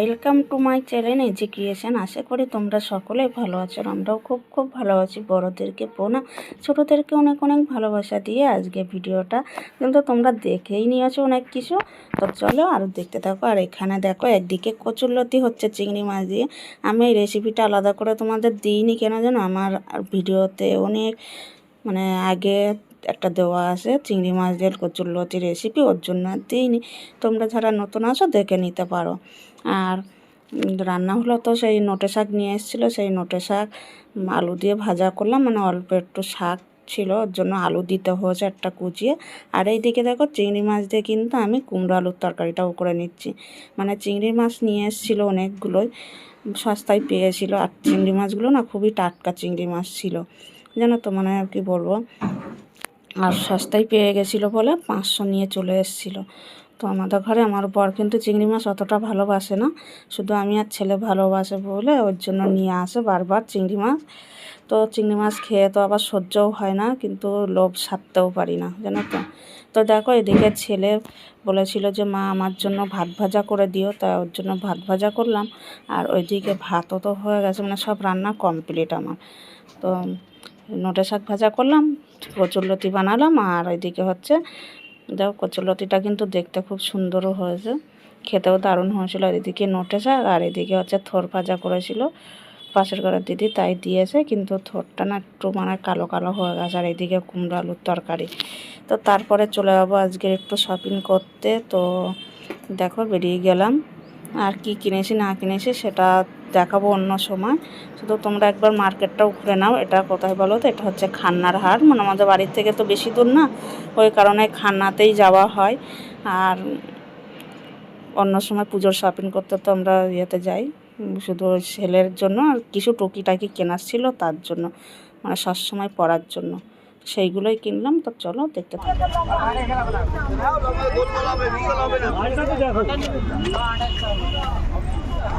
Welcome to my channel education আশা করি তোমরা সকলেই ভালো আছো আমরাও খুব খুব ভালো আছি। বড়োদেরকে প্রণাম ছোটোদেরকে অনেক অনেক ভালোবাসা দিয়ে আজকে ভিডিওটা কিন্তু তোমরা দেখেই নিয়েছো অনেক কিছু। তো চলো আর দেখতে থাকো। আর এখানে দেখো, একদিকে কচুরলতি হচ্ছে চিংড়ি মাছ দিয়ে। আমি এই রেসিপিটা আলাদা করে তোমাদের দিইনি কেন জানো আমার ভিডিওতে অনেক মানে আগে একটা দেওয়া আছে, চিংড়ি মাছ দিয়ে কচুরলতি রেসিপি ওর জন্য দিইনি। তোমরা যারা নতুন আছো, দেখে নিতে পারো। আর রান্না হলো তো সেই নোটে শাক নিয়ে এসেছিল, সেই নোটে শাক আলু দিয়ে ভাজা করলাম মানে অল্প একটু শাক ছিল, ওর জন্য আলু দিতে হয়েছে একটা কুচিয়ে আর এইদিকে দেখো, চিংড়ি মাছ দিয়ে কিন্তু আমি কুমড়ো আলুর তরকারিটাও করে নিচ্ছি। মানে চিংড়ি মাছ নিয়ে এসেছিল অনেকগুলোই, সস্তায় পেয়েছিল। আর চিংড়ি মাছগুলো না খুবই টাটকা চিংড়ি মাছ ছিল। জানো তো মানে আর কি বলব? আর সস্তায় পেয়ে গেছিল বলে পাঁচশো নিয়ে চলে এসেছিল। তো আমাদের ঘরে আমার বর কিন্তু চিংড়ি মাছ অতটা ভালোবাসে না। শুধু আমি আর ছেলে ভালোবাসে বলে ওর জন্য নিয়ে আসে বারবার চিংড়ি মাছ। তো চিংড়ি মাছ খেয়ে তো আবার সহ্যও হয় না, কিন্তু লোভ সারতেও পারি না, জানো তো। তো দেখো এদিকে ছেলে বলেছিল যে, মা, আমার জন্য ভাত ভাজা করে দিও। তাই ওর জন্য ভাত ভাজা করলাম। আর ওইদিকে ভাতও তো হয়ে গেছে মানে সব রান্না কমপ্লিট আমার। তো নোটে শাক ভাজা করলাম কচুরলতি বানালাম আর ওইদিকে হচ্ছে দেখো কচুরলতিটা কিন্তু দেখতে খুব সুন্দরও হয়েছে, খেতেও দারুণ হয়েছিল। আর এদিকে নোটে শাক আর এদিকে হচ্ছে থোর ভাজা করেছিল, পাশের ঘরের দিদি তাই দিয়েছে, কিন্তু থোরটা না একটু মানে কালো কালো হয়ে গেছে। আর এদিকে কুমড়ো আলুর তরকারি। তো তারপরে চলে যাব আজকে একটু শপিং করতে। তো দেখো বেরিয়ে গেলাম, আর কি কিনেছি না কিনেছি সেটা দেখাবো অন্য সময়। শুধু তোমরা একবার মার্কেটটাও ঘুরে নাও, এটা কোথায় বলো তো? এটা হচ্ছে খান্নার হাট। মানে আমাদের বাড়ির থেকে তো বেশি দূর না, ওই কারণে খান্নাতেই যাওয়া হয়। আর অন্য সময় পুজোর শপিং করতে তো আমরা ইয়েতে যাই, শুধু ছেলের জন্য। আর কিছু টুকিটাকি কেনার ছিল তার জন্য মানে সবসময় পরার জন্য। সেইগুলোই কিনলাম, তো চলো দেখতে থাকো।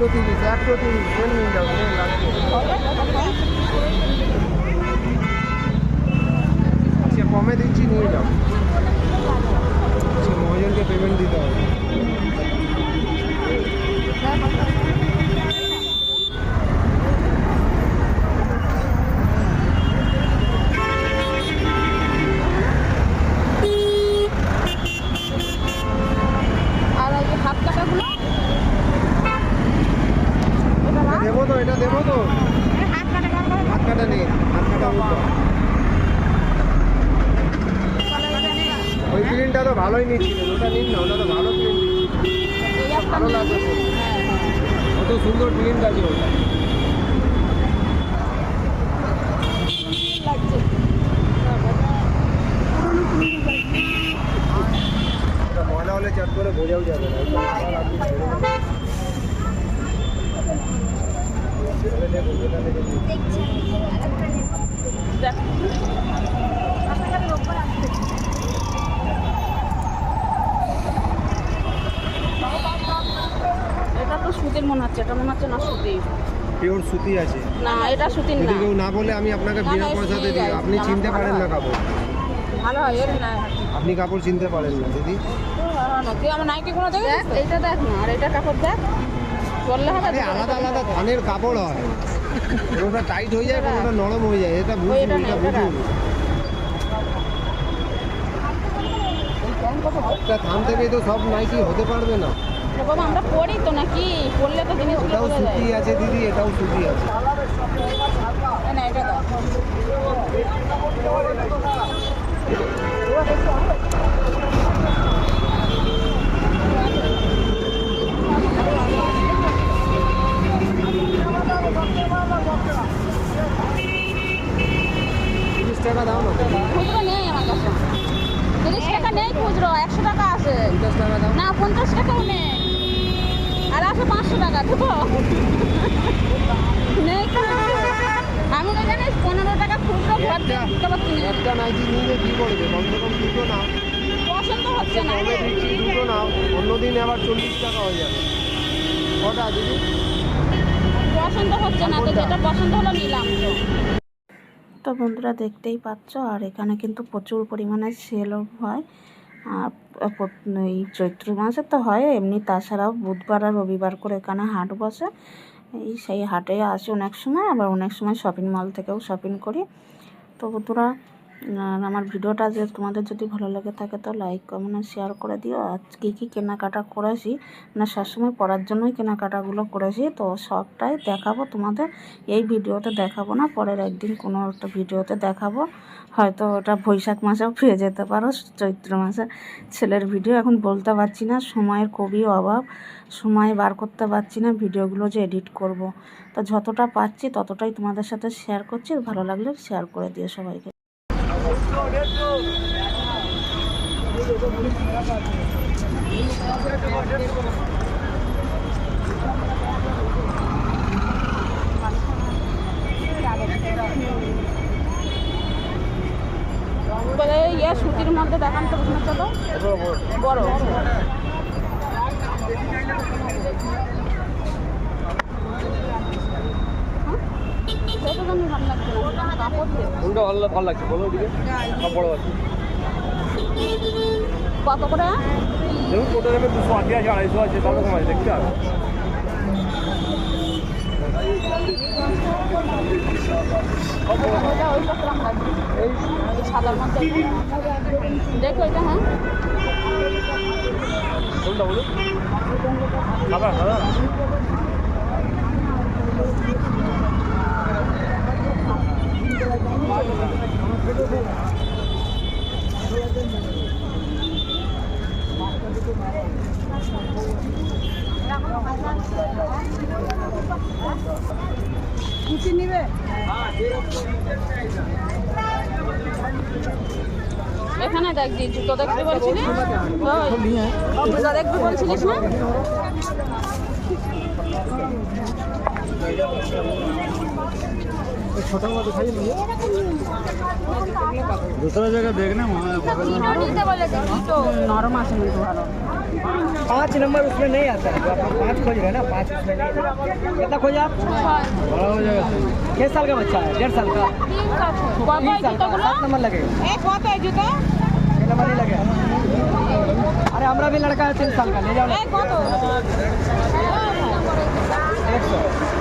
একশো তিরিশ একশো তিরিশ নিয়ে যাও ট্রেন কমে দিচ্ছি নিয়ে যাও সে মহাজনকে পেমেন্ট দিতে হবে আর ওই যে হাফ টাকাগুলো এটা না দেবো তো এটা দেবো তো হাফ টাকা টাকা হাত কাটা নেই হাত কাটা উল্টো ওই প্রিন্টটা তো ভালোই নিচ্ছিল ওটা নিন না, ওটা তো ভালো প্রিন্ট ভালো লাগবে কত সুন্দর প্রিন্ট আছে ওটা। ময়লা হলে চাট করে বোঝাও যাবে না এটা দেখে দিন। দেখ এটা তো সুতির মনে হচ্ছে এটা মনে হচ্ছে না সুতি। পিওর সুতি আছে। না এটা সুতির যদি না। কেউ না বলে আমি আপনাকে বিনা পয়সাতে দিই। আপনি চিনতে পারেন না কাপড়। ভালো হয় এর না। আপনি কাপড় চিনতে পারেন না দিদি। তুই আমার নাইকি কোনো দেখ এইটা দেখ না আর এটা কাপড় দেখ। বললে হবে আলাদা আলাদা ধানের কাপড় হয়। কোনোটা টাইট হয়ে যায় কোনোটা নরম হয়ে যায়। এটা বুঝুন ওইটা এটা বুঝুন একটা থান থেকেই তো সব নাইকি হতে পারবে না। বাবা আমরা পড়ি তো নাকি? পড়লে তো জিনিসগুলো বোঝা যায়। সুতি আছে দিদি এটাও সুতি আছে। না এটা দাও। টাকা দাও না খুচরো নেই আমার কাছে। তিরিশ টাকা নেই খুচরো একশো টাকা আছে। পঞ্চাশ টাকা দাও। না পঞ্চাশ টাকাও নেই। আর আছে পাঁচশো টাকা দেবো নেই আমি তো জানিস পনেরো টাকা খুচরো না। একটা নাইটি কি করবে? কমসে কম দুটো নাও। পছন্দ হচ্ছে না। দুটো নাও। অন্যদিন আবার চল্লিশ টাকা হয়ে যাবে। কটা দিদি পছন্দ হচ্ছে না তো যেটা পছন্দ হলো নিলাম তো। তো বন্ধুরা দেখতেই পাচ্ছ আর এখানে কিন্তু প্রচুর পরিমাণে সেলও হয়। এই চৈত্র মাসে তো হয়, এমনি তাছাড়াও বুধবার আর রবিবার করে এখানে হাট বসে। এই সেই হাটে আসি অনেক সময়, আবার অনেক সময় শপিং মল থেকেও শপিং করি। তো বন্ধুরা আর আমার ভিডিওটা যে তোমাদের যদি ভালো লেগে থাকে তো লাইক কমেন্ট আর শেয়ার করে দিও। আর কী কী কেনাকাটা করেছি মানে সবসময় পড়ার জন্যই কেনাকাটাগুলো করেছি, তো সবটাই দেখাবো তোমাদের। এই ভিডিওতে দেখাবো না, পরের একদিন কোনো একটা ভিডিওতে দেখাবো। হয়তো ওটা বৈশাখ মাসেও পেয়ে যেতে পারো, চৈত্র মাসে। ছেলের ভিডিও এখন বলতে পারছি না, সময়ের খুবই অভাব। সময় বার করতে পারছি না, ভিডিওগুলো যে এডিট করব। তো যতটা পাচ্ছি ততটাই তোমাদের সাথে শেয়ার করছি ভালো লাগলে শেয়ার করে দিও সবাইকে বলে ইয়ে সুতির মধ্যে দেখান তো বুঝতে চলো। বড়। কোনটা ভালো ভালো লাগছে? বলো ওদিকে। সব বড় আছে। কত করে? দেখুন কোটা নেবে দুশো আশি আছে আড়াইশো আছে সব রকম আছে দেখতে হবে দেখো এটা হ্যাঁ। কোনটা বলুন? সাদা সাদা এখানে দেখ দি জুতো দেখতে বলছিলি ওই, জুতো দেখবি বলছিলিস না छोटा वाला दिखाइए भैया दूसरा जगह देखना वहाँ জুতো নিতে पाँच नंबर उसमें नहीं आता। है तो आप पाँच खोज रहे ना, पाँच उसमें कितना खोजे आप? बड़ा हो जाएगा कितने साल का बच्चा है, डेढ़ साल का। तीन साल का, सात नंबर लगेगा। छः नंबर नहीं लगेगा। अरे, हमारा भी लड़का है, तीन साल का, ले जाओ। एक सौ।